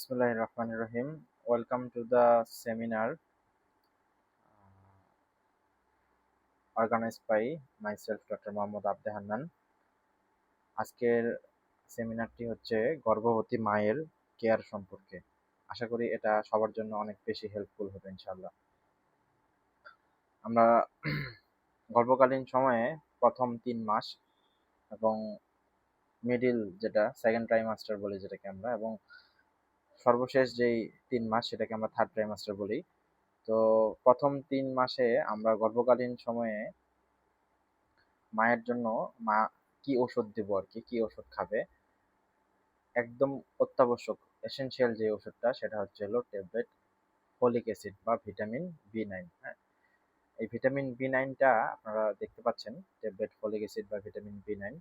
Rahman Rahim. Welcome to the seminar uh, organized by myself, Dr. Mohammad আবদে Hannan আজকের সেমিনারটি হচ্ছে গর্ভবতী মায়ের কেয়ার সম্পর্কে আশা করি এটা সবার জন্য অনেক বেশি হেল্পফুল হবে ইনশাল্লাহ আমরা গর্ভকালীন সময়ে প্রথম তিন মাস এবং মিডিল যেটা সেকেন্ড ট্রাইমাস্টার বলি যেটাকে আমরা এবং সর্বশেষ যেই তিন মাস সেটাকে আমরা থার্ড ট্রাইমাস্টার বলি। তো প্রথম তিন মাসে আমরা গর্ভকালীন সময়ে মায়ের জন্য মা কি ওষুধ দেবো আর কি কি ওষুধ খাবে? একদম অত্যাবশ্যক এসেনশিয়াল যে ওষুধটা সেটা হচ্ছে হলো ট্যাবলেট ফলিক অ্যাসিড বা ভিটামিন বি নাইন হ্যাঁ? এই ভিটামিন বি নাইনটা আপনারা দেখতে পাচ্ছেন ট্যাবলেট ফলিক অ্যাসিড বা ভিটামিন বি নাইন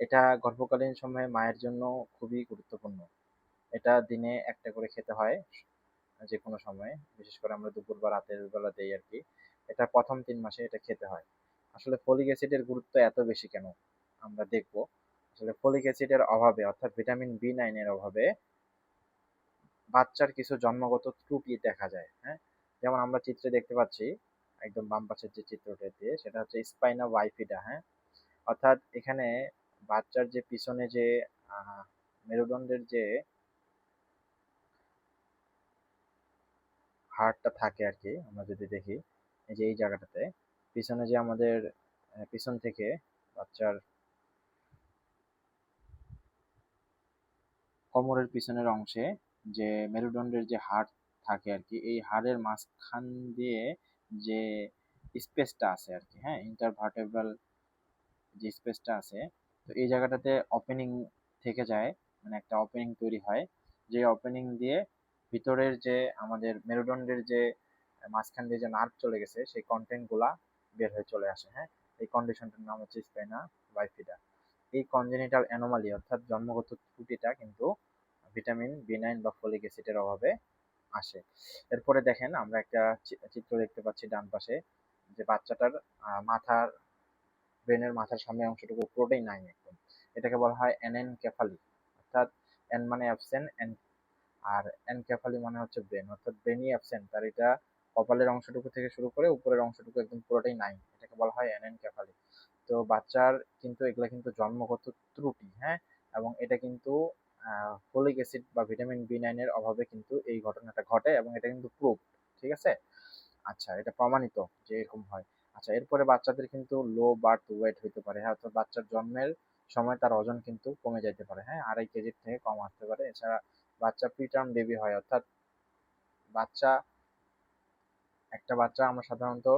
এটা গর্ভকালীন সময়ে মায়ের জন্য খুবই গুরুত্বপূর্ণ। এটা দিনে একটা করে খেতে হয় যে কোনো সময়। বিশেষ করে আমরা দুপুর বা রাতের বেলা দেই আর কি এটা প্রথম তিন মাসে এটা খেতে হয়। আসলে ফলিক অ্যাসিডের গুরুত্ব এত বেশি কেন? আমরা দেখব। আসলে ফলিক অ্যাসিডের অভাবে, অর্থাৎ ভিটামিন বি নাইনের অভাবে বাচ্চার কিছু জন্মগত ত্রুটি দেখা যায় হ্যাঁ? যেমন আমরা চিত্রে দেখতে পাচ্ছি, একদম বাম পাশের যে চিত্রটা দিয়ে সেটা হচ্ছে স্পাইনা ওয়াইফিডা হ্যাঁ? অর্থাৎ এখানে বাচ্চার যে পিছনে যে মেরুদণ্ডের যে হাড়টা থাকে আর কি আমরা যদি দেখি, এই যে এই জায়গাটাতে, পিছনে যে আমাদের পিছন থেকে বাচ্চার কোমরের পিছনের অংশে যে মেরুদণ্ডের যে হাড় থাকে আর কি এই হাড়ের মাঝখান দিয়ে যে স্পেসটা আছে আর কি হ্যাঁ ইন্টারভার্টেব্রাল যে স্পেসটা আছে, তো এই জায়গাটাতে ওপেনিং থেকে যায় মানে একটা ওপেনিং তৈরি হয়, যে ওপেনিং দিয়ে ভিতরের যে আমাদের মেরুদণ্ডের যে মাঝখান দিয়ে যে নার্ভ চলে গেছে, সেই কন্টেন্টগুলা বের হয়ে চলে আসে হ্যাঁ? এই কন্ডিশনটার নাম হচ্ছে স্পেনা বাইফিডা এই কনজেনিটাল অ্যানোমালি অর্থাৎ জন্মগত ত্রুটিটা কিন্তু ভিটামিন বি নাইন বা ফলিক অ্যাসিডের অভাবে আসে। এরপরে দেখেন, আমরা একটা চিত্র দেখতে পাচ্ছি ডান পাশে, যে বাচ্চাটার মাথার ব্রেনের মাথার সামনে অংশটুকু পুরোটাই নাই একদম। এটাকে বলা হয় এনএন ক্যাফালি অর্থাৎ এন মানে অ্যাবসেন্ট এন আর এনক্যাফালি মানে হচ্ছে ব্রেন অর্থাৎ ব্রেনই অ্যাবসেন্ট তার এটা কপালের অংশটুকু থেকে শুরু করে উপরের অংশটুকু একদম পুরোটাই নাই। এটাকে বলা হয় এনএনক্যাফালি তো বাচ্চার কিন্তু এগুলো কিন্তু জন্মগত ত্রুটি হ্যাঁ? এবং এটা কিন্তু ফলিক অ্যাসিড বা ভিটামিন বি নাইনের অভাবে কিন্তু এই ঘটনাটা ঘটে এবং এটা কিন্তু প্রুফ ঠিক আছে? আচ্ছা এটা প্রমাণিত যে এরকম হয়। আচ্ছা এরপরে বাচ্চাদের কিন্তু লো বার্থ ওয়েট হইতে পারে হ্যাঁ? অর্থাৎ বাচ্চার জন্মের সময় তার ওজন কিন্তু কমে যেতে পারে হ্যাঁ? আড়াই কেজির থেকে কম আসতে পারে। এছাড়া বাচ্চা প্রিটার্ম বেবি হয়। অর্থাৎ বাচ্চা, একটা বাচ্চা আমরা সাধারণত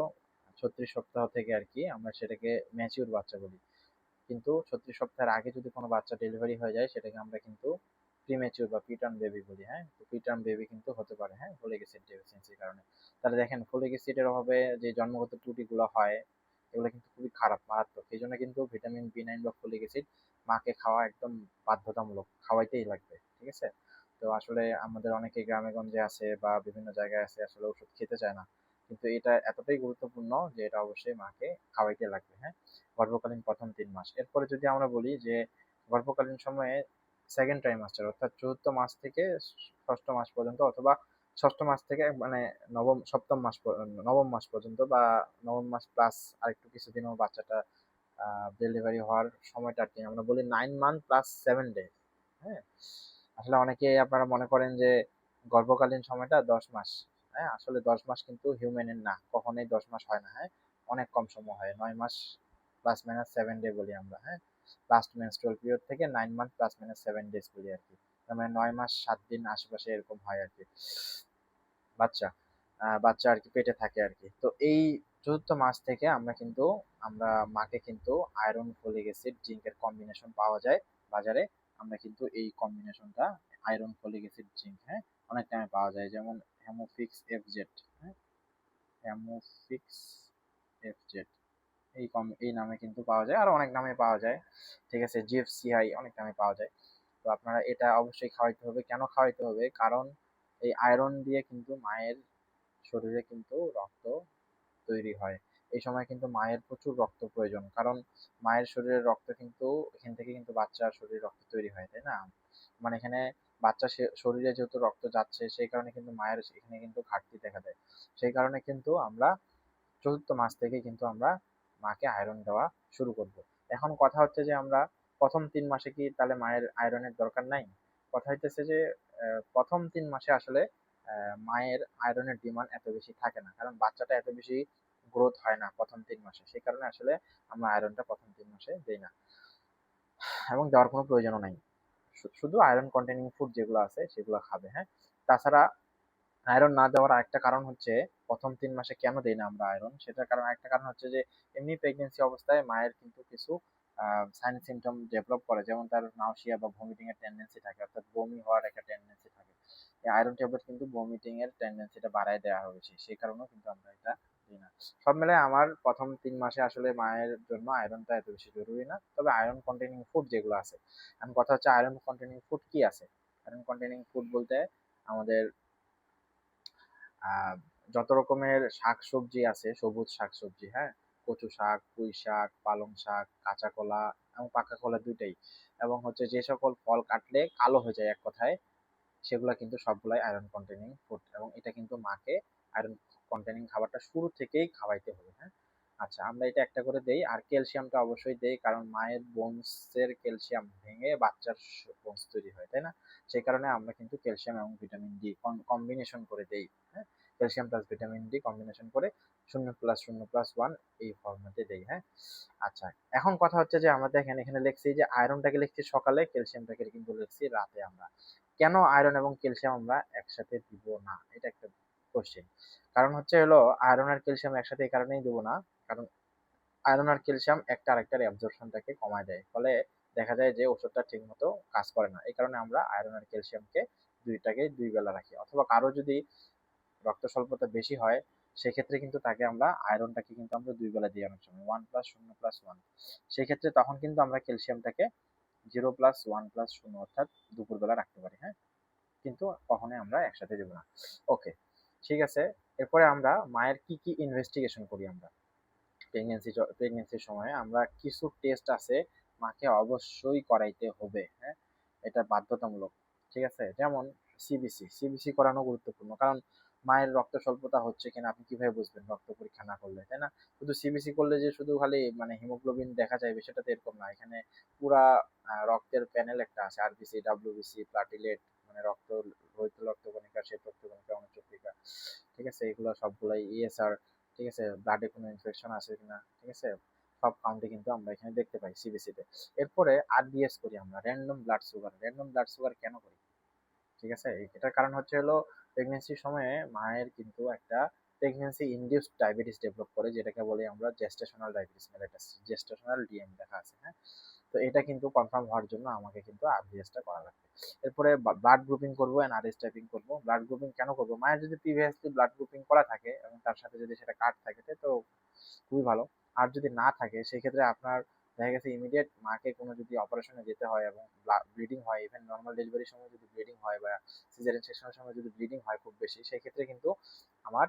ছত্রিশ সপ্তাহ থেকে আর কি আমরা সেটাকে ম্যাচিউর বাচ্চা বলি। কিন্তু ছত্রিশ সপ্তাহের আগে যদি কোনো বাচ্চা ডেলিভারি হয়ে যায়, সেটাকে আমরা কিন্তু প্রিমেচিউর বা প্রিটার্ম বেবি বলি হ্যাঁ? তো প্রিটার্ম বেবি কিন্তু হতে পারে হ্যাঁ? ফলিক অ্যাসিড ডেফিসিয়েন্সির কারণে। তাহলে দেখেন ফলিক অ্যাসিডের অভাবে যে জন্মগত ত্রুটিগুলো হয়, এগুলো কিন্তু খুবই খারাপ, মারাত্মক। এই জন্য কিন্তু ভিটামিন বি নাইন বা ফলিক অ্যাসিড মাকে খাওয়া একদম বাধ্যতামূলক, খাওয়াইতেই লাগবে, ঠিক আছে? তো আসলে আমাদের অনেকে গ্রামে গঞ্জে আছে বা বিভিন্ন জায়গায় আছে, আসলে ওষুধ খেতে চায় না। কিন্তু এটা এতটাই গুরুত্বপূর্ণ যে এটা অবশ্যই মাকে খাওয়াইতে লাগবে হ্যাঁ? গর্ভকালীন প্রথম তিন মাস। এরপরে যদি আমরা বলি যে গর্ভকালীন সময়ে সেকেন্ড ট্রাইমাস্টার অর্থাৎ চতুর্থ মাস থেকে ষষ্ঠ মাস পর্যন্ত অথবা ষষ্ঠ মাস থেকে মানে নবম, সপ্তম মাস নবম মাস পর্যন্ত বা নবম মাস প্লাস আরেকটু কিছুদিনও বাচ্চাটা ডেলিভারি হওয়ার সময়টা আর কি, আমরা বলি nine month plus seven day হ্যাঁ? আসলে অনেকে আপনারা মনে করেন যে গর্ভকালীন সময়টা দশ মাস হ্যাঁ? আসলে দশ মাস কিন্তু হিউম্যানের না, কখনোই দশ মাস হয় না হ্যাঁ? অনেক কম সময় হয়, নয় মাস প্লাস মাইনাস সেভেন ডে বলি আমরা হ্যাঁ? লাস্ট মেনস্ট্রুয়াল পিরিয়ড থেকে nine month plus minus seven days বলি আর কি। মানে নয় মাস, সাত দিন আশেপাশে এরকম হয় আর কি। বাচ্চা বাচ্চা আর কি পেটে থাকে আর কি। তো এই চতুর্থ মাস থেকে আমরা কিন্তু, আমরা মাকে কিন্তু আয়রন ফলিক অ্যাসিড জিঙ্কের কম্বিনেশন পাওয়া যায় বাজারে। আমরা কিন্তু এই কম্বিনেশনটা আয়রন ফলিক অ্যাসিড জিঙ্ক হ্যাঁ? অনেক টাইমে পাওয়া যায়, যেমন হ্যামোফিক্স এফজেড হ্যাঁ? হ্যামোফিক্স এফজেড এই কম এই নামে কিন্তু পাওয়া যায়, আর অনেক নামে পাওয়া যায়, ঠিক আছে? জিএফসিআই অনেক নামে পাওয়া যায়। তো আপনারা এটা অবশ্যই খাওয়াইতে হবে। কেন খাওয়াইতে হবে? কারণ এই আয়রন দিয়ে কিন্তু মায়ের শরীরে কিন্তু রক্ত তৈরি হয়। এই সময় কিন্তু মায়ের প্রচুর রক্ত প্রয়োজন। কারণ মায়ের শরীরের রক্ত কিন্তু এখান থেকে কিন্তু বাচ্চার শরীরে রক্ত তৈরি হয়, তাই না? মানে এখানে বাচ্চা শরীরে যেহেতু রক্ত যাচ্ছে, সেই কারণে কিন্তু মায়ের এখানে কিন্তু ঘাটতি দেখা দেয়। সেই কারণে কিন্তু আমরা চতুর্থ মাস থেকে কিন্তু আমরা মাকে আয়রন দেওয়া শুরু করব। এখন কথা হচ্ছে যে আমরা প্রথম তিন মাসে কি তাহলে মায়ের আয়রনের দরকার নাই? কথা হইতেছে যে প্রথম তিন মাসে আসলে মায়ের আয়রনের ডিমান্ড এত বেশি থাকে না। কারণ বাচ্চাটা এত বেশি গ্রোথ হয় না প্রথম তিন মাসে। সেই কারণে আসলে আমরা আয়রনটা প্রথম তিন মাসে দেই না। এবং দেওয়ার কোনো প্রয়োজনও নাই। শুধু আয়রন কন্টেনিং ফুড যেগুলো আছে সেগুলো খাবে হ্যাঁ? তাছাড়া আয়রন না দেওয়ার আরেকটা কারণ হচ্ছে প্রথম তিন মাসে কেন দেই না আমরা আয়রন সেটার কারণ একটা কারণ হচ্ছে যে এমনি প্রেগনেন্সি অবস্থায় মায়ের কিন্তু কিছু সাইন সিমটম ডেভেলপ করে। যেমন তার নাউসিয়া বা ভমিটিং এর টেন্ডেন্সি থাকে, অর্থাৎ বমি হওয়ার একটা টেন্ডেন্সি থাকে। আয়রন ট্যাবলেট কিন্তু ভমিটিং এর টেন্ডেন্সিটা বাড়ায় দেওয়া হয়েছে। সেই কারণেও কিন্তু আমরা এটা দিই না। সব মিলে আমার প্রথম তিন মাসে আসলে মায়ের জন্য আয়রনটা এত বেশি জরুরি না। তবে আয়রন কন্টেনিং ফুড যেগুলো আছে, এখন কথা হচ্ছে আয়রন কন্টেনিং ফুড কি আছে? আয়রন কন্টেনিং ফুড বলতে আমাদের যত রকমের শাক সবজি আছে, সবুজ শাক সবজি হ্যাঁ? কচু শাক, পুঁই শাক, পালং শাক, কাঁচা কলা এবং পাকা কলা দুইটাই। এবং হচ্ছে যে সকল ফল কাটলে কালো হয়ে যায় এক কথায়, সেগুলা কিন্তু সবগুলাই আয়রন কন্টেনিং ফুড এবং এটা কিন্তু মাকে আয়রন কন্টেনিং খাবারটা শুরু থেকেই খাওয়াইতে হবে হ্যাঁ? আচ্ছা আমরা এটা একটা করে দেই। আর ক্যালসিয়ামটা অবশ্যই দেই, কারণ মায়ের বোনসের ক্যালসিয়াম ভেঙে বাচ্চার বোনস তৈরি হয়, তাই না? সেই কারণে আমরা কিন্তু ক্যালসিয়াম এবং ভিটামিন ডি কম্বিনেশন করে দেই হ্যাঁ? Calcium plus vitamin D combination করে শূন্য প্লাস শূন্য প্লাস ওয়ান এই ফর্মেটে দেই হ্যাঁ? আচ্ছা এখন কথা হচ্ছে যে আমরা দেখেন, এখানে লিখছি যে আয়রনটাকে লিখছি সকালে, ক্যালসিয়ামটাকে কিন্তু লিখছি রাতে আমরা। কেন আয়রন এবং ক্যালসিয়াম আমরা একসাথে দিব না? এটা একটা কোশ্চেন কারণ হচ্ছে হলো আয়রন আর ক্যালসিয়াম একসাথে এই কারণেই দেবো না। কারণ আয়রন আর ক্যালসিয়াম একটা আরেকটার অ্যাবজর্পশনটাকে কমায় দেয়। ফলে দেখা যায় যে ওষুধটা ঠিক মতো কাজ করে না। এই কারণে আমরা আয়রন আর ক্যালসিয়ামকে দুইটাকে দুই বেলা রাখি। অথবা কারও যদি রক্ত স্বল্পতা বেশি হয়, সেক্ষেত্রে কিন্তু তাকে আমরা আয়রনটাকে কিন্তু আমরা দুই বেলা দিই অনেক সময়। ওয়ান প্লাস শূন্য প্লাস ওয়ান সেক্ষেত্রে তখন কিন্তু আমরা ক্যালসিয়ামটাকে জিরো প্লাস ওয়ান প্লাস শূন্য অর্থাৎ দুপুরবেলা রাখতে পারি হ্যাঁ? কিন্তু কখনোই আমরা একসাথে দেবো না। ওকে ঠিক আছে? এরপরে আমরা মায়ের কি কি ইনভেস্টিগেশন করি আমরা? প্রেগনেন্সি প্রেগনেন্সির সময় আমরা কিছু টেস্ট আছে মাকে অবশ্যই করাইতে হবে হ্যাঁ? এটা বাধ্যতামূলক, ঠিক আছে? যেমন সিবিসি সিবিসি করানো গুরুত্বপূর্ণ, কারণ মায়ের রক্ত স্বল্পতা হচ্ছে কিনা আপনি কীভাবে বুঝবেন রক্ত পরীক্ষা না করলে, তাই না? শুধু সিবিসি করলে যে শুধু খালি মানে হিমোগ্লোবিন দেখা যায় বিষয়টা তো এরকম না, এখানে পুরা রক্তের প্যানেল একটা আছে আরবিসি ডাব্লিউবিসি প্লাটিলেট মানে রক্ত লোহিত রক্তকণিকা, শ্বেত রক্তকণিকা, অনুচক্রিকা, ঠিক আছে? এগুলো সবগুলাই ইএসআর ঠিক আছে? ব্লাডে কোনো ইনফেকশন আছে কিনা, ঠিক আছে? সব কাউন্টে কিন্তু আমরা এখানে দেখতে পাই সিবিসিতে এরপরে আরবিএস করি আমরা random blood sugar random blood sugar কেন করি? ঠিক আছে? এটার কারণ হচ্ছে হলো প্রেগনেন্সির সময়ে মায়ের কিন্তু একটা প্রেগনেন্সি ইনডিউসড ডায়াবেটিস ডেভেলপ করে, যেটাকে বলি আমরা gestational diabetes mellitus gestational DM দেখা আছে হ্যাঁ? তো এটা কিন্তু কনফার্ম হওয়ার জন্য আমাকে কিন্তু আরবিএসটা করা লাগবে। এরপরে ব্লাড গ্রুপিং করব অ্যান্ড আরএস টাইপিং করব। ব্লাড গ্রুপিং কেন করব? মায়ের যদি প্রিভিয়াসলি ব্লাড গ্রুপিং করা থাকে এবং তার সাথে যদি সেটা কার্ড থাকে তো খুবই ভালো। আর যদি না থাকে, সেক্ষেত্রে আপনার দেখা গেছে ইমিডিয়েট মাকে কোনো যদি অপারেশনে যেতে হয় এবং ব্লিডিং হয় ইভেন নর্মাল ডেলিভারির সময় যদি ব্লিডিং হয় বা সিজারিয়ান সেকশনের সময় যদি ব্লিডিং হয় খুব বেশি, সেক্ষেত্রে কিন্তু আমার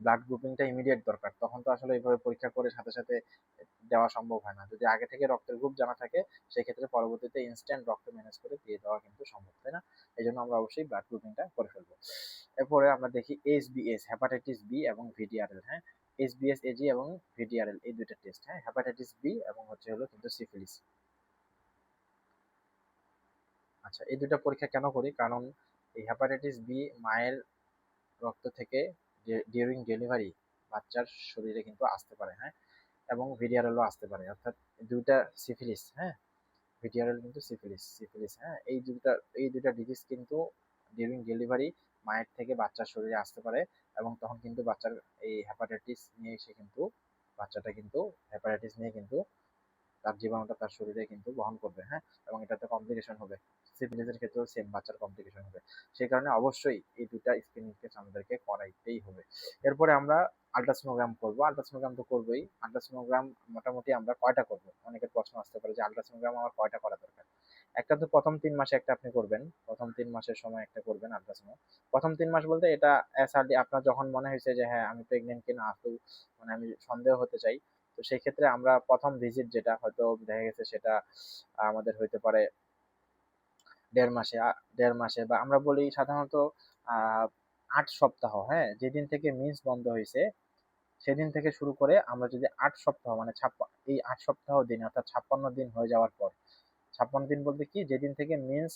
ব্লাড গ্রুপিংটা ইমিডিয়েট দরকার। তখন তো আসলে এইভাবে পরীক্ষা করে সাথে সাথে দেওয়া সম্ভব হয় না। যদি আগে থেকে রক্তের গ্রুপ জানা থাকে, সেক্ষেত্রে পরবর্তীতে ইনস্ট্যান্ট রক্ত ম্যানেজ করে দিয়ে দেওয়া কিন্তু সম্ভব, তাই না? এই জন্য আমরা অবশ্যই ব্লাড গ্রুপিংটা করে ফেলব। এরপরে আমরা দেখি এইচবিএস হেপাটাইটিস বি এবং ভিডিআরএল হ্যাঁ? এস এইচবিএস এজি এবং ভিডিআরএল এই দুইটা টেস্ট হ্যাঁ? হেপাটাইটিস বি এবং হচ্ছে হলো কিন্তু সিফিলিস আচ্ছা এই দুটো পরীক্ষা কেন করি? কারণ এই হেপাটাইটিস বি মায়ের রক্ত থেকে ডিউরিং ডেলিভারি বাচ্চার শরীরে কিন্তু আসতে পারে হ্যাঁ? এবং ভিডিআরএলও আসতে পারে, অর্থাৎ দুইটা সিফিলিস হ্যাঁ? ভিডিআরএল কিন্তু সিফিলিস সিফিলিস হ্যাঁ? এই দুইটা এই দুইটা ডিজিজ কিন্তু ডিউরিং ডেলিভারি মায়ের থেকে বাচ্চার শরীরে আসতে পারে এবং তখন কিন্তু বাচ্চার এই হ্যাপাটাইটিস নিয়ে এসে কিন্তু, বাচ্চাটা কিন্তু হ্যাপাটাইটিস নিয়ে কিন্তু তার জীবাণুটা তার শরীরে কিন্তু বহন করবে হ্যাঁ? এবং এটাতে কমপ্লিকেশন হবে। সিফিলিসের ক্ষেত্রেও সেম বাচ্চার কমপ্লিকেশন হবে। সেই কারণে অবশ্যই এই দুটা স্ক্রিনিং টেস্ট আমাদেরকে করাইতেই হবে। এরপরে আমরা আলট্রাসোনোগ্রাম করব। আলট্রাসোনোগ্রাম তো করবোই। আলট্রাসোনোগ্রাম মোটামুটি আমরা কয়টা করব? অনেকের প্রশ্ন আসতে পারে যে আলট্রাসোনোগ্রাম আমার কয়টা করা দরকার? একটা তো প্রথম তিন মাসে একটা আপনি করবেন। প্রথম তিন মাসের সময় একটা করবেন আলট্রাসোনো প্রথম তিন মাস বলতে এটা আর্লি আপনার যখন মনে হয়েছে যে হ্যাঁ আমি প্রেগনেন্ট কিনা? আসলেও মানে আমি সন্দেহ হতে চাই। তো সেই ক্ষেত্রে আমরা প্রথম ভিজিট যেটা হয়তো দেখা গেছে সেটা, আমাদের হইতে পারে দেড় মাসে দেড় মাসে বা আমরা বলি সাধারণত আট সপ্তাহ হ্যাঁ? যেদিন থেকে মিন্স বন্ধ হয়েছে সেদিন থেকে শুরু করে আমরা যদি আট সপ্তাহ মানে ছাপ্পা, এই আট সপ্তাহ দিন, অর্থাৎ ছাপ্পান্ন দিন হয়ে যাওয়ার পর, ছাপ্পান্ন দিন বলতে কি? যেদিন থেকে মিন্স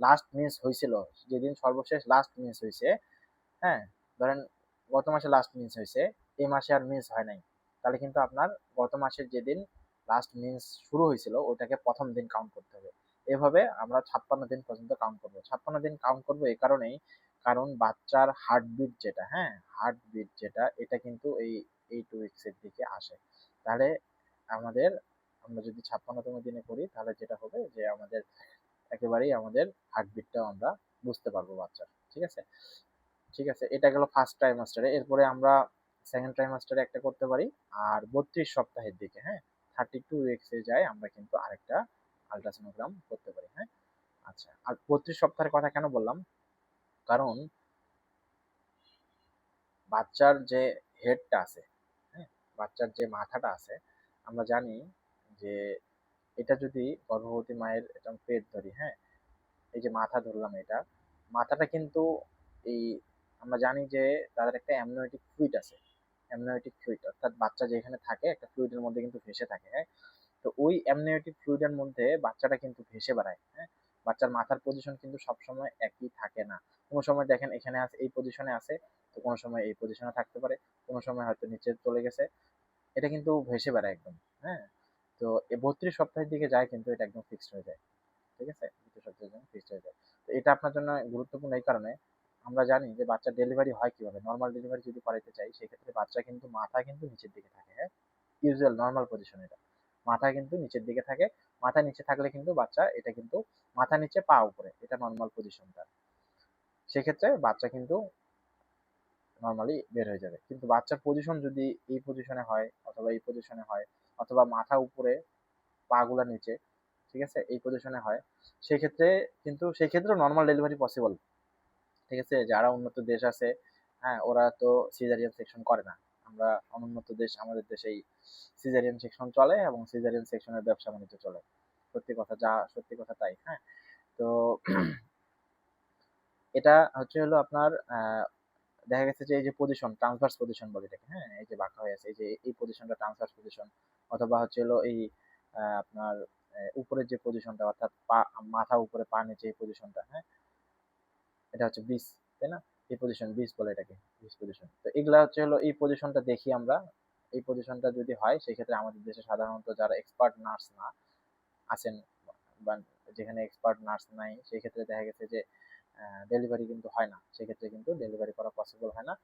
লাস্ট মিন্স হয়েছিল যেদিন সর্বশেষ লাস্ট মিন্স হয়েছে হ্যাঁ? ধরেন গত মাসে লাস্ট মিন্স হয়েছে এই মাসে আর মিন্স হয় নাই। তাহলে কিন্তু আপনার গত মাসের যেদিন লাস্ট মিন্স শুরু হয়েছিল ওটাকে প্রথম দিন কাউন্ট করতে হবে। এভাবে আমরা ছাপ্পান্ন দিন পর্যন্ত কাউন্ট করব। ছাপ্পান্ন দিন কাউন্ট করব এই কারণেই কারণ বাচ্চার হার্টবিট যেটা হ্যাঁ? হার্টবিট যেটা, এটা কিন্তু এই এই টু উইক্সের দিকে আসে। তাহলে আমাদের, আমরা যদি ছাপ্পান্নতম দিনে করি, তাহলে যেটা হবে যে আমাদের একেবারেই আমাদের হার্টবিটটাও আমরা বুঝতে পারব বাচ্চার। ঠিক আছে? ঠিক আছে, এটা গেল ফার্স্ট ট্রাইমাস্টারে এরপরে আমরা সেকেন্ড ট্রাইমাস্টারে একটা করতে পারি। আর বত্রিশ সপ্তাহের দিকে হ্যাঁ? থার্টি টু উইক্সে যায় আমরা কিন্তু আরেকটা আলট্রাসোনোগ্রাম করতে পারি হ্যাঁ? আচ্ছা আর বত্রিশ সপ্তাহের কথা কেন বললাম? কারণ বাচ্চার যে হেডটা আছে হ্যাঁ? বাচ্চার যে মাথাটা আছে, আমরা জানি যে এটা যদি গর্ভবতী মায়ের এটা পেট ধরি হ্যাঁ? এই যে মাথা ধরলাম এটা, মাথাটা কিন্তু এই আমরা জানি যে তাদের একটা অ্যামনোয়েটিক ফ্লুইড আছে। অ্যামনোয়েটিক ফ্লুইড অর্থাৎ বাচ্চা যেখানে থাকে, একটা ফ্লুইডের মধ্যে কিন্তু ভেসে থাকে হ্যাঁ? তো ওই অ্যামনিওটিক ফ্লুইডের মধ্যে বাচ্চাটা কিন্তু ভেসে বেড়ায় হ্যাঁ? বাচ্চার মাথার পজিশন কিন্তু সবসময় একই থাকে না। কোনো সময় দেখেন এখানে আছে, এই পজিশনে আছে, তো কোনো সময় এই পজিশনে থাকতে পারে, কোনো সময় হয়তো নিচে চলে গেছে। এটা কিন্তু ভেসে বেড়ায় একদম হ্যাঁ? তো বত্রিশ সপ্তাহের দিকে যায় কিন্তু এটা একদম ফিক্সড হয়ে যায়, ঠিক আছে? বত্রিশ সপ্তাহের জন্য ফিক্সড হয়ে যায়। তো এটা আপনার জন্য গুরুত্বপূর্ণ এই কারণে আমরা জানি যে বাচ্চা ডেলিভারি হয় কীভাবে? নর্মাল ডেলিভারি যদি করাইতে চাই, সেক্ষেত্রে বাচ্চা কিন্তু মাথা কিন্তু নিচের দিকে থাকে হ্যাঁ? ইউজুয়াল নর্মাল পজিশন এটা। মাথা কিন্তু নিচের দিকে থাকে। মাথা নিচে থাকলে কিন্তু বাচ্চা এটা কিন্তু মাথা নিচে পা উপরে, এটা নর্মাল পজিশনটা সেক্ষেত্রে বাচ্চা কিন্তু নর্মালি বের হয়ে যাবে। কিন্তু বাচ্চার পজিশন যদি এই পজিশনে হয় অথবা এই পজিশনে হয়, অথবা মাথা উপরে, পাগুলা নিচে, ঠিক আছে? এই পজিশনে হয়, সেক্ষেত্রে কিন্তু সেই ক্ষেত্রে নর্মাল ডেলিভারি পসিবল ঠিক আছে? যারা উন্নত দেশ আছে হ্যাঁ ওরা তো সিজারিয়ান সেকশন করে না। আমরা অনুন্নত দেশ, আমাদের দেশেই সিজারিয়ান সেকশন চলে এবং সিজারিয়ান সেকশনের ব্যবসা বাণিজ্য চলে। সত্যি কথা যা, সত্যি কথা তাই হ্যাঁ? তো এটা হচ্ছে হলো আপনার দেখা গেছে যে এই যে পজিশন ট্রান্সভার্স পজিশন বলে এটাকে হ্যাঁ? এই যে বাঁকা হয়ে আছে, এই যে এই পজিশনটা ট্রান্সভার্স পজিশন অথবা হচ্ছে হলো এই আপনার উপরের যে পজিশনটা অর্থাৎ পা, মাথা উপরে, পা নিচে এই পজিশনটা হ্যাঁ? এটা হচ্ছে বিস তাই না? এই পজিশন বিস বলে এটাকে বিস পজিশন তো এগুলা হচ্ছে হলো এই পজিশনটা দেখি আমরা। এই পজিশনটা যদি হয়, সেক্ষেত্রে আমাদের দেশে সাধারণত যারা এক্সপার্ট নার্স না আছেন, বা যেখানে এক্সপার্ট নার্স নাই সেই ক্ষেত্রে দেখা গেছে যে ডেলিভারি কিন্তু হয় না। সেক্ষেত্রে কিন্তু ডেলিভারি করা পসিবল হয় না।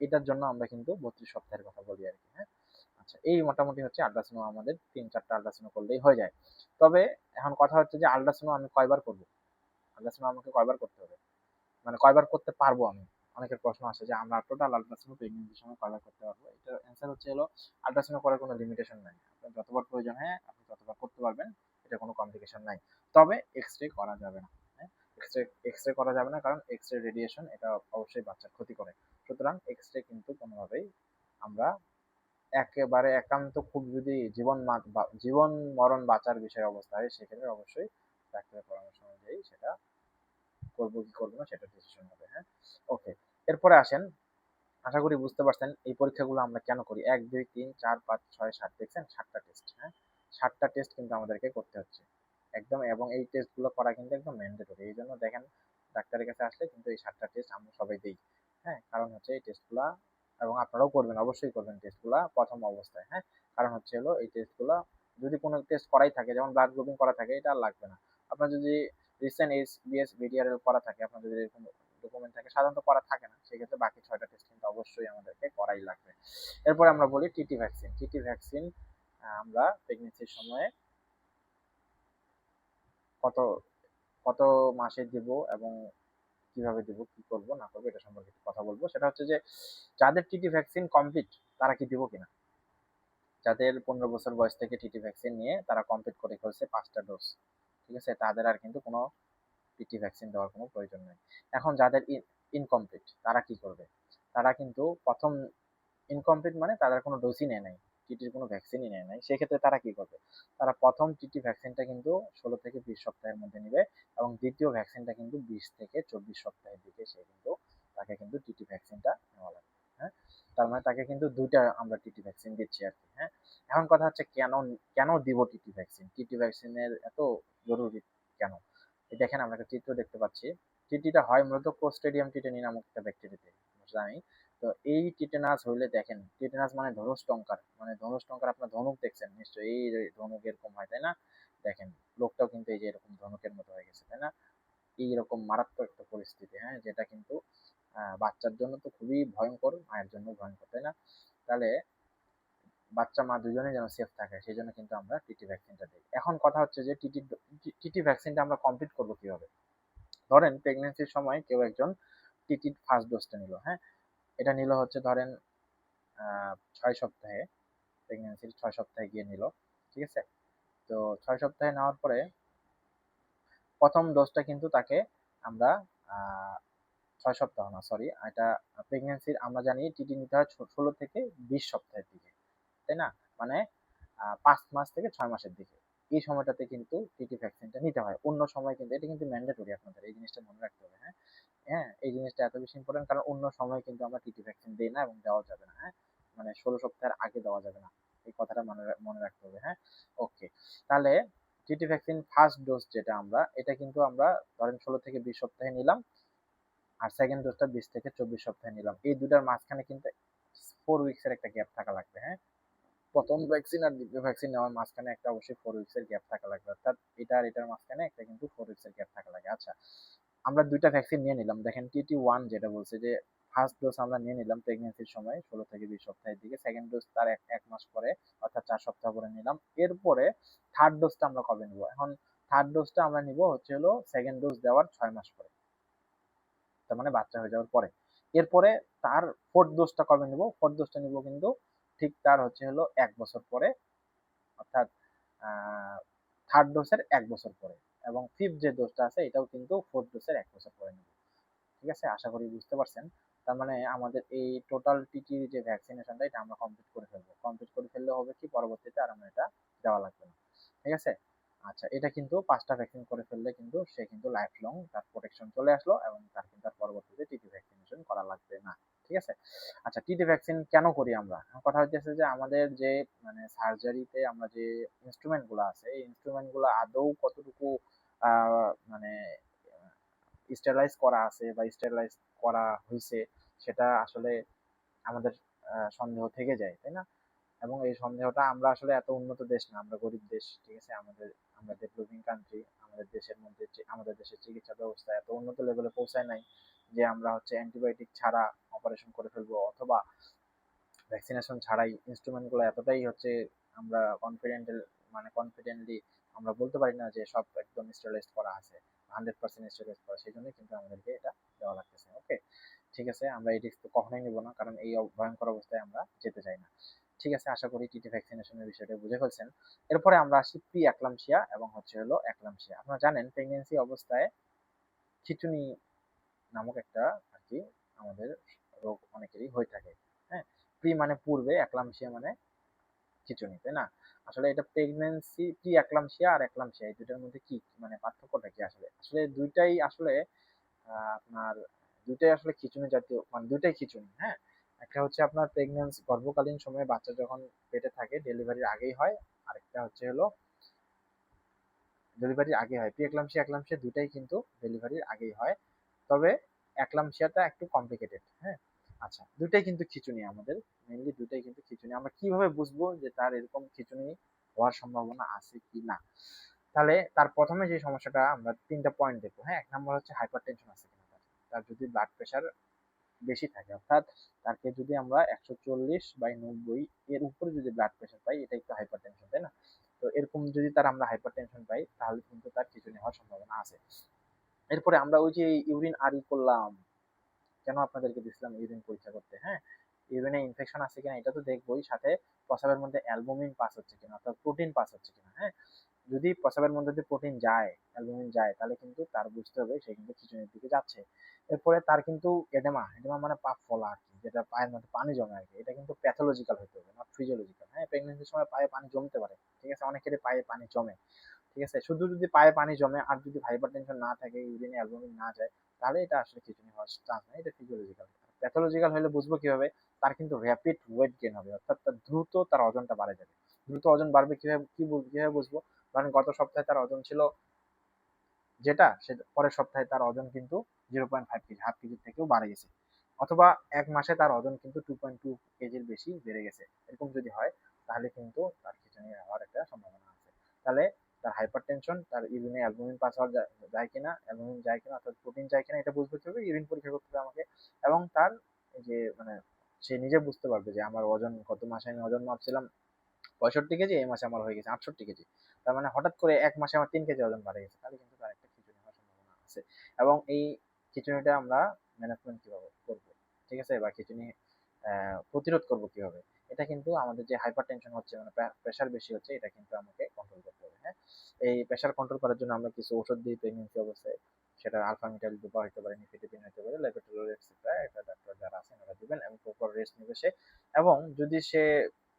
এটার জন্য আমরা কিন্তু বত্রিশ সপ্তাহের কথা বলি আর কি হ্যাঁ? আচ্ছা এই মোটামুটি হচ্ছে আল্ট্রাসোনো আমাদের তিন চারটা আল্ট্রাসোনো করলেই হয়ে যায়। তবে এখন কথা হচ্ছে যে, আল্ট্রাসোনো আমি কয়বার করব? আল্ট্রাসোনো আমাকে কয়বার করতে হবে? মানে কয়বার করতে পারব আমি? অনেকের প্রশ্ন আসে যে, আমরা টোটাল আল্ট্রাসোনো প্রেগনেন্সির সময় কয়বার করতে পারব? এটার অ্যান্সার হচ্ছে হলো আল্ট্রাসোনো করার কোনো লিমিটেশন নাই। আপনার যতবার প্রয়োজন হয়, আপনি ততবার করতে পারবেন, এটা কোনো কমপ্লিকেশন নাই। তবে এক্স রে করা যাবে না হ্যাঁ? এক্স রে এক্স রে করা যাবে না, কারণ এক্স রে রেডিয়েশন এটা অবশ্যই বাচ্চার ক্ষতি করে। সুতরাং এক্স রে কিন্তু কোনোভাবেই আমরা একেবারে একান্ত খুব যদি জীবন জীবন মরণ বাঁচার বিষয় অবস্থা হয়, সেক্ষেত্রে অবশ্যই ডাক্তারের পরামর্শ অনুযায়ী সেটা করব, কি করব না, সেটা ডিসিশন হবে হ্যাঁ? ওকে এরপরে আসেন। আশা করি বুঝতে পারছেন এই পরীক্ষাগুলো আমরা কেন করি? এক, দুই, তিন, চার, পাঁচ, ছয়, সাত, দেখছেন? সাতটা টেস্ট হ্যাঁ? সাতটা টেস্ট কিন্তু আমাদেরকে করতে হচ্ছে। একদম, এবং এই টেস্টগুলো করা কিন্তু একদম ম্যান্ডেটরি এই জন্য দেখেন, ডাক্তারের কাছে আসলে কিন্তু এই সাতটা টেস্ট আমরা সবাই দিই হ্যাঁ? কারণ হচ্ছে এই টেস্টগুলো এবং আপনারাও করবেন, অবশ্যই করবেন টেস্টগুলো প্রথম অবস্থায় হ্যাঁ? কারণ হচ্ছে হলো এই টেস্টগুলো যদি কোনো টেস্ট করাই থাকে, যেমন ব্লাড গ্রুপিং করা থাকে, এটা আর লাগবে না। আপনার যদি রিসেন্ট এইচ বিএস বিডিআর করা থাকে আপনার যদি এরকম ডকুমেন্ট থাকে, সাধারণত করা থাকে না। সেক্ষেত্রে বাকি ছয়টা টেস্ট কিন্তু অবশ্যই আমাদেরকে করাই লাগবে। এরপর আমরা বলি টিটি ভ্যাকসিন টিটি ভ্যাকসিন আমরা প্রেগনেন্সির সময়ে কত কত মাসে দিব এবং কীভাবে দিব, কি করব, না করব, এটা সম্পর্কে কথা বলব। সেটা হচ্ছে যে, যাদের টিটি ভ্যাকসিন কমপ্লিট তারা কি দিব কিনা? যাদের পনেরো বছর বয়স থেকে টিটি ভ্যাকসিন নিয়ে তারা কমপ্লিট করে ফেলছে পাঁচটা ডোজ ঠিক আছে? তাদের আর কিন্তু কোনো পিটি ভ্যাকসিন দেওয়ার কোনো প্রয়োজন নেই। এখন যাদের ইনকমপ্লিট তারা কি করবে? তারা কিন্তু প্রথম ইনকমপ্লিট মানে তাদের কোনো ডোজই নেয় নাই টিটির কোনো ভ্যাকসিনই নেয় নাই। সেক্ষেত্রে তারা কি করবে? তারা প্রথম টিটি ভ্যাকসিনটা কিন্তু ষোলো থেকে বিশ সপ্তাহের মধ্যে নেবে এবং দ্বিতীয় ভ্যাকসিনটা কিন্তু বিশ থেকে চব্বিশ সপ্তাহের দিকে সে কিন্তু তাকে কিন্তু টিটি ভ্যাকসিনটা নেওয়া লাগবে। হ্যাঁ? তার মানে তাকে কিন্তু দুইটা আমরা টিটি ভ্যাকসিন দিচ্ছি আর কি হ্যাঁ? এখন কথা হচ্ছে কেন কেন দিব টিটি ভ্যাকসিন টিটি ভ্যাকসিনের এত জরুরি কেন? দেখেন আমরা একটা চিত্র দেখতে পাচ্ছি। টিটিটা হয় মূলত কোস্টেডিয়াম টিটেনি নামক একটা ব্যাকটেরিয়াতে জানি? তো এই টিটেনাস হইলে দেখেন টিটেনাস মানে ধনুষ টঙ্কার মানে ধনুষ টঙ্কার আপনার ধনুক দেখছেন? নিশ্চয়ই এই ধনুক এরকম হয়, তাই না? দেখেন, লোকটাও কিন্তু এই যে এরকম ধনুকের মতো হয়ে গেছে, তাই না? এইরকম মারাত্মক একটা পরিস্থিতি হ্যাঁ? যেটা কিন্তু বাচ্চার জন্য তো খুবই ভয়ঙ্কর, মায়ের জন্য ভয়ঙ্কর, তাই না? তাহলে বাচ্চা, মা দুজনেই যেন সেফ থাকে, সেই জন্য কিন্তু আমরা টিটি ভ্যাকসিনটা দিই। এখন কথা হচ্ছে যে টিটি টিটি ভ্যাকসিনটা আমরা কমপ্লিট করব কীভাবে? ধরেন প্রেগনেন্সির সময় কেউ একজন টিটির ফার্স্ট ডোজটা নিল হ্যাঁ? এটা নিল হচ্ছে ধরেন ছয় সপ্তাহে প্রেগনেন্সির ছয় সপ্তাহে গিয়ে নিল, ঠিক আছে? তো ছয় সপ্তাহে নেওয়ার পরে প্রথম ডোজটা কিন্তু তাকে আমরা ছয় সপ্তাহ না সরি এটা প্রেগনেন্সির আমরা জানি টিটি নিতে হয় ষোলো থেকে বিশ সপ্তাহের দিকে, তাই না? মানে পাঁচ মাস থেকে ছয় মাসের দিকে। এই সময়টাতে কিন্তু টিটি ভ্যাকসিনটা নিতে হয়। অন্য সময় কিন্তু, এটা কিন্তু ম্যান্ডেটরি আপনাদের, এই জিনিসটা মনে রাখতে হবে হ্যাঁ? হ্যাঁ এই জিনিসটা এত বেশি ইম্পর্টেন্ট কারণ অন্য সময় কিন্তু আমরা টিটি ভ্যাকসিন দিই না এবং দেওয়া যাবে না হ্যাঁ? মানে ষোলো সপ্তাহের আগে দেওয়া যাবে না, এই কথাটা মনে মনে রাখতে হবে হ্যাঁ? ওকে তাহলে টিটি ভ্যাকসিন ফার্স্ট ডোজ যেটা আমরা, এটা কিন্তু আমরা ধরেন ষোলো থেকে বিশ সপ্তাহে নিলাম। আর সেকেন্ড ডোজটা বিশ থেকে চব্বিশ সপ্তাহে নিলাম। এই দুটার মাঝখানে কিন্তু ফোর উইক্সের একটা গ্যাপ থাকা লাগবে হ্যাঁ? প্রথম ভ্যাকসিন আর দ্বিতীয় ভ্যাকসিন নেওয়ার মাঝখানে একটা অবশ্যই ফোর উইক্সের গ্যাপ থাকা লাগবে। অর্থাৎ এটা আর এটার মাঝখানে একটা কিন্তু ফোর উইক্সের গ্যাপ থাকা লাগে। আচ্ছা আমরা দুইটা ভ্যাকসিন নিয়ে নিলাম। দেখেন টিটি ওয়ান যেটা বলছে যে ফার্স্ট ডোজ আমরা নিয়ে নিলাম প্রেগনেন্সির সময়, ষোলো থেকে বিশ সপ্তাহের দিকে। সেকেন্ড ডোজ তার এক মাস পরে, অর্থাৎ চার সপ্তাহ পরে নিলাম। এরপরে থার্ড ডোজটা আমরা কবে নিব? এখন থার্ড ডোজটা আমরা নিব হচ্ছে হলো সেকেন্ড ডোজ দেওয়ার ছয় মাস পরে। তার মানে বাচ্চা হয়ে যাওয়ার পরে। এরপরে তার ফোর্থ ডোজটা কবে নিব? ফোর্থ ডোজটা নিব কিন্তু ঠিক তার হচ্ছে হলো এক বছর পরে, অর্থাৎ থার্ড ডোজের এক বছর পরে এবং ফিফথ যে ডোজটা আছে এটাও কিন্তু ফোর্থ ডোজের এক বছর পরে নেব। ঠিক আছে? আশা করি বুঝতে পারছেন। তার মানে আমাদের এই টোটাল টিটির যে ভ্যাকসিনেশনটা এটা আমরা কমপ্লিট করে ফেলব। কমপ্লিট করে ফেললে হবে কি? পরবর্তীতে আর আমরা এটা দেওয়া লাগবে না। ঠিক আছে? আচ্ছা এটা কিন্তু পাঁচটা ভ্যাকসিন করে ফেললে কিন্তু সে কিন্তু লাইফ লং তার প্রোটেকশন চলে আসলো এবং তার কিন্তু পরবর্তীতে টিটি ভ্যাকসিনেশন করা লাগবে না, ঠিক আছে? আচ্ছা টিটি ভ্যাকসিন কেন করি আমরা? কথা হচ্ছে যে আমাদের যে মানে সার্জারিতে আমরা যে ইনস্ট্রুমেন্টগুলো আছে, এই ইনস্ট্রুমেন্টগুলো আদৌ কতটুকু মানে স্টেলাইজ করা আছে বা স্টেলাইজ করা হয়েছে সেটা আসলে আমাদের সন্দেহ থেকে যায়, তাই না? এবং এই সন্দেহটা আমরা আসলে এত উন্নত দেশ না, আমরা গরিব দেশ, ঠিক আছে? আমাদের আমরা ডেভেলপিং কান্ট্রি আমাদের দেশের মধ্যে আমাদের দেশের চিকিৎসা ব্যবস্থা এত উন্নত লেভেলে পৌঁছায় নাই যে আমরা হচ্ছে অ্যান্টিবায়োটিক ছাড়া অপারেশন করে ফেলব অথবা ভ্যাকসিনেশন ছাড়াই ইনস্ট্রুমেন্টগুলো এতটাই হচ্ছে আমরা কনফিডেন্ট মানে কনফিডেন্টলি আমরা বলতে পারি না যে সব একদম স্টেলাইজড করা আছে হান্ড্রেড পার্সেন্ট স্টেলাইজ করা সেই জন্যই কিন্তু আমাদেরকে এটা দেওয়া লাগতেছে ওকে ঠিক আছে, আমরা এই রিস্ক তো কখনোই নেব না, কারণ এই ভয়ঙ্কর অবস্থায় আমরা যেতে চাই না। ঠিক আছে, আশা করি টিটি ভ্যাকসিনেশনের বিষয়টা বুঝে ফেলছেন। এরপরে আমরা আসি প্রি অ্যাক্লামশিয়া এবং হচ্ছে হলো অ্যাক্লামশিয়া আপনারা জানেন প্রেগনেন্সি অবস্থায় খিচুনি নামক একটা আর কি আমাদের রোগ অনেকেরই হয়ে থাকে হ্যাঁ? প্রি মানে পূর্বে অ্যাক্লামশিয়া মানে খিচুনি, তাই না? আসলে এটা প্রেগনেন্সি প্রি অ্যাক্লামশিয়া আর অ্যাক্লামশিয়া এই দুটার মধ্যে কি মানে পার্থক্যটা কি আসলে? আসলে দুইটাই আসলে আপনার দুইটাই আসলে খিচুনি জাতীয় মানে দুইটাই খিচুনি হ্যাঁ? একটা হচ্ছে আপনার প্রেগনেন্সি গর্ভকালীন সময়ে বাচ্চা যখন পেটে থাকে ডেলিভারির আগেই হয়। আরেকটা হচ্ছে হলো ডেলিভারির আগে হয়। প্রি এক্লামশিয়া একলামশিয়া দুটাই কিন্তু ডেলিভারির আগেই হয়। তবে একলামশিয়াটা একটু কমপ্লিকেটেড হ্যাঁ? আচ্ছা দুটাই কিন্তু খিচুনি আমাদের। মেনলি দুটাই কিন্তু খিচুনি। আমরা কীভাবে বুঝব যে তার এরকম খিচুনি হওয়ার সম্ভাবনা আছে কি না? তাহলে তার প্রথমে যে সমস্যাটা আমরা তিনটা পয়েন্ট দেখব হ্যাঁ? এক নম্বর হচ্ছে হাইপার টেনশন আছে কিনা তার। যদি ব্লাড প্রেশার বেশি থাকে। অর্থাৎ তাকে যদি আমরা একশো চল্লিশ বাই নব্বই এর উপরে যদি ব্লাড প্রেশার পাই, এটা একটু হাইপার টেনশন তাই না? তো এরকম যদি তার আমরা হাইপার টেনশন পাই, তাহলে কিন্তু তার খিচুনি হওয়ার সম্ভাবনা আছে। এরপরে আমরা ওই যে ইউরিন আরি করলাম, কেন আপনাদেরকে দিচ্ছিলাম ইউরিন পরীক্ষা করতে হ্যাঁ? ইউরিনে ইনফেকশন আছে কিনা, এটা তো দেখবোই, সাথে প্রসাবের মধ্যে অ্যালবুমিন পাস হচ্ছে কিনা, অর্থাৎ প্রোটিন পাস হচ্ছে কিনা হ্যাঁ? যদি প্রস্রাবের মধ্যে যদি প্রোটিন যায় অ্যালবুমিন যায়, তাহলে কিন্তু তার বুঝতে হবে সে কিন্তু খিচুনির দিকে যাচ্ছে। এরপরে তার কিন্তু এডেমা এডেমা মানে পা ফলা আর কি, যেটা পায়ের মধ্যে পানি জমে আর কি। এটা কিন্তু প্যাথোলজিক্যাল হতে হবে নট ফিজিওলজিক্যাল হ্যাঁ প্রেগনেন্সির সময় পায়ে পানি জমতে পারে, ঠিক আছে? অনেকেরই পায়ে পানি জমে, ঠিক আছে? শুধু যদি পায়ে পানি জমে আর যদি হাইপার টেনশন না থাকে ইউরিনে অ্যালবুমিন না যায়, তাহলে এটা আসলে খিচুনি হওয়ার চান্স নেই, এটা ফিজিওলজিক্যাল প্যাথোলজিক্যাল হলে বুঝব কীভাবে? তার কিন্তু র্যাপিড ওয়েট গেন হবে, অর্থাৎ তার দ্রুত তার ওজনটা বাড়ে যাবে। দ্রুত ওজন বাড়বে কীভাবে, কি কীভাবে বুঝব? কারণ গত সপ্তাহে তার ওজন ছিল যেটা সে পরের সপ্তাহে তার ওজন কিন্তু zero point five KG half কেজির থেকেও বাড়ে গেছে। অথবা এক মাসে তার ওজন কিন্তু টু পয়েন্ট টু কেজির বেশি বেড়ে গেছে। এরকম যদি হয়, তাহলে কিন্তু তার খিচুনি হওয়ার একটা সম্ভাবনা আছে। তাহলে তার হাইপার টেনশন তার ইউরিনে অ্যালবুমিন পাস হওয়া যায় কিনা অ্যালবুমিন যায় কিনা, অর্থাৎ প্রোটিন যায় কিনা, এটা বুঝতে হবে ইউরিন পরীক্ষা করতে হবে আমাকে। এবং তার যে মানে সে নিজে বুঝতে পারবে যে আমার ওজন, গত মাসে আমি ওজন মাপছিলাম পঁয়ষট্টি কেজি এই মাসে আমার হয়ে গেছে আটষট্টি কেজি। তার মানে হঠাৎ করে এক মাসে আমার তিন কেজি ওজন বাড়ে গেছে। তাহলে কিন্তু তার একটা খিচুনি হওয়ার সম্ভাবনা আছে। এবং এই খিচুনিটা আমরা ম্যানেজমেন্ট কীভাবে করব? ঠিক আছে? বা আহ, প্রতিরোধ করব কীভাবে? এটা কিন্তু আমাদের যে হাইপার টেনশন হচ্ছে মানে প্রেশার বেশি হচ্ছে এটা কিন্তু আমাকে কন্ট্রোল করতে হবে হ্যাঁ? এই প্রেশার কন্ট্রোল করার জন্য আমরা কিছু ওষুধ দিই প্রেগনেন্সি অবস্থায়। সেটা আলফা মিটাইল দুবা হতে পারে নিফিটিপিন হতে পারে লেপেটোল এক্সেট্রা এটা ডাক্তার যারা আছেন ওরা দিবেন এবং প্রপার রেস্ট নেবে সে। এবং যদি সে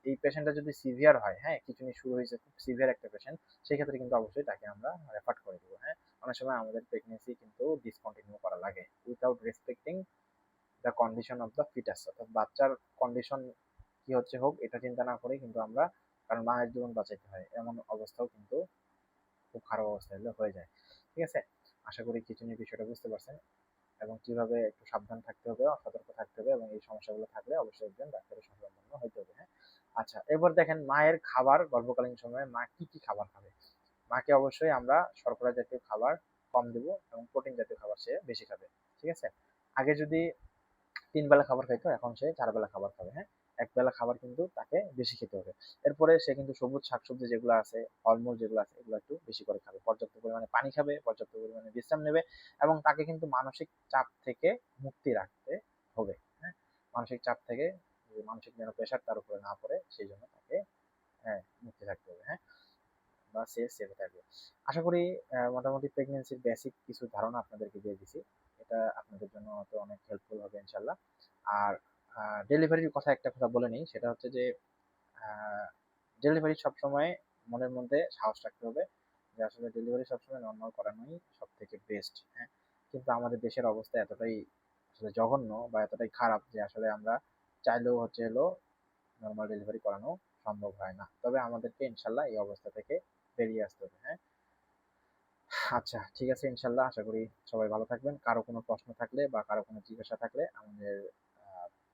এই পেশেন্টটা যদি সিভিয়ার হয় হ্যাঁ খিচুনি শুরু হয়েছে খুব সিভিয়ার একটা পেশেন্ট সেক্ষেত্রে কিন্তু অবশ্যই তাকে আমরা রেফার করে দেবো হ্যাঁ। অনেক সময় আমাদের প্রেগনেন্সি কিন্তু ডিসকন্টিনিউ করা লাগে without respecting the condition of the foetus অর্থাৎ বাচ্চার কন্ডিশন কি হচ্ছে হোক, এটা চিন্তা না করে কিন্তু আমরা, কারণ মায়ের জীবন বাঁচাইতে হয়, এমন অবস্থাও কিন্তু খুব খারাপ অবস্থা হলে হয়ে যায়, ঠিক আছে? আশা করি খিচুনির বিষয়টা বুঝতে পারছেন, এবং কীভাবে একটু সাবধান থাকতে হবে সতর্ক থাকতে হবে, এবং এই সমস্যাগুলো থাকলে অবশ্যই একজন ডাক্তারের শরণাপন্ন হইতে হবে হ্যাঁ। আচ্ছা এবার দেখেন মায়ের খাবার গর্ভকালীন সময়ে মা কি কি খাবার খাবে? মাকে অবশ্যই আমরা শর্করা জাতীয় খাবার কম দেব এবং প্রোটিন জাতীয় খাবার সে বেশি খাবে, ঠিক আছে? আগে যদি তিন বেলা খাবার খাইতো, এখন সে চার বেলা খাবার খাবে হ্যাঁ? এক বেলা খাবার কিন্তু তাকে বেশি খেতে হবে। এরপরে সে কিন্তু সবুজ শাকসবজি যেগুলো আছে, ফলমূল যেগুলো আছে, এগুলো একটু বেশি করে খাবে। পর্যাপ্ত পরিমাণে পানি খাবে, পর্যাপ্ত পরিমাণে বিশ্রাম নেবে এবং তাকে কিন্তু মানসিক চাপ থেকে মুক্তি রাখতে হবে হ্যাঁ? মানসিক চাপ থেকে যে মানসিক যেন প্রেশার তার উপরে না পড়ে, সেই জন্য তাকে হ্যাঁ মুক্তি থাকতে হবে হ্যাঁ? বা সে সেভে থাকবে। আশা করি মোটামুটি প্রেগনেন্সির বেসিক কিছু ধারণা আপনাদেরকে দিয়ে দিছি। এটা আপনাদের জন্য তো অনেক হেল্পফুল হবে ইনশাল্লাহ আর ডেলিভারির কথা একটা কথা বলে নিই, সেটা হচ্ছে যে ডেলিভারি সবসময় মনের মধ্যে সাহস রাখতে হবে যে আসলে ডেলিভারি সবসময় নর্মাল করানোই সব থেকে বেস্ট হ্যাঁ? কিন্তু আমাদের দেশের অবস্থা এতটাই আসলে জঘন্য বা এতটাই খারাপ যে আসলে আমরা চাইলেও হচ্ছে হলো নর্মাল ডেলিভারি করানো সম্ভব হয় না। তবে আমাদেরকে ইনশাল্লাহ এই অবস্থা থেকে বেরিয়ে আসতে হবে হ্যাঁ? আচ্ছা ঠিক আছে ইনশাল্লাহ, আশা করি সবাই ভালো থাকবেন। কারও কোনো প্রশ্ন থাকলে বা কারও কোনো জিজ্ঞাসা থাকলে আমাদের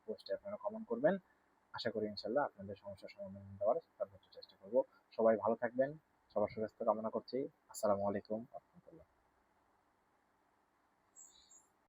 পোস্টে আপনারা কমেন্ট করবেন। আশা করি ইনশাল্লাহ আপনাদের সমস্যার সমাধান দেওয়ার সর্বোচ্চ চেষ্টা করব। সবাই ভালো থাকবেন, সবার সুস্বাস্থ্য কামনা করছি। আসসালামু আলাইকুম।